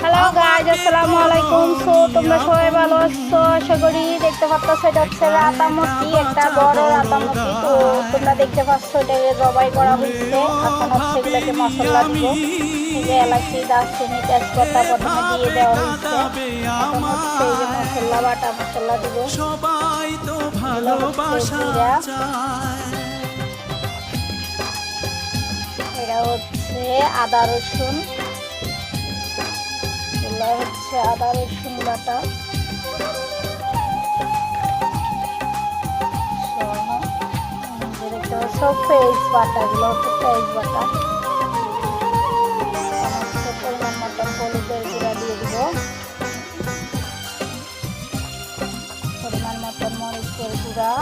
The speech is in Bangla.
হ্যালো গাইজ আসসালামু আলাইকুম। সো তোমরা সবাই ভালো আছো? আশা করি দেখতে পাচ্ছ এটা হচ্ছে রাতামতি একটা বড় রাতামতি তো তোমরা দেখতে পাচ্ছ এটাকে জবাই করা হচ্ছে। এখন হচ্ছে এগুলোকে মশলা দিব। যে এলাচি দারচিনি তেজপাতা প্রথমে দিয়ে দেওয়া হয়েছে এখন হচ্ছে এই যে মশলা বাটা মশলা দিব। সবাই তো ভালোবাসা এটা হচ্ছে আদা রসুন। এগুলো হচ্ছে আদা রসুন বাটা। সব পেঁয়াজ বাটা, এগুলো হচ্ছে পেঁয়াজ বাটা। পরিমাণ মতো হলুদের গুঁড়া দিয়ে দিব। পরিমাণ মতো মরিচের গুঁড়া।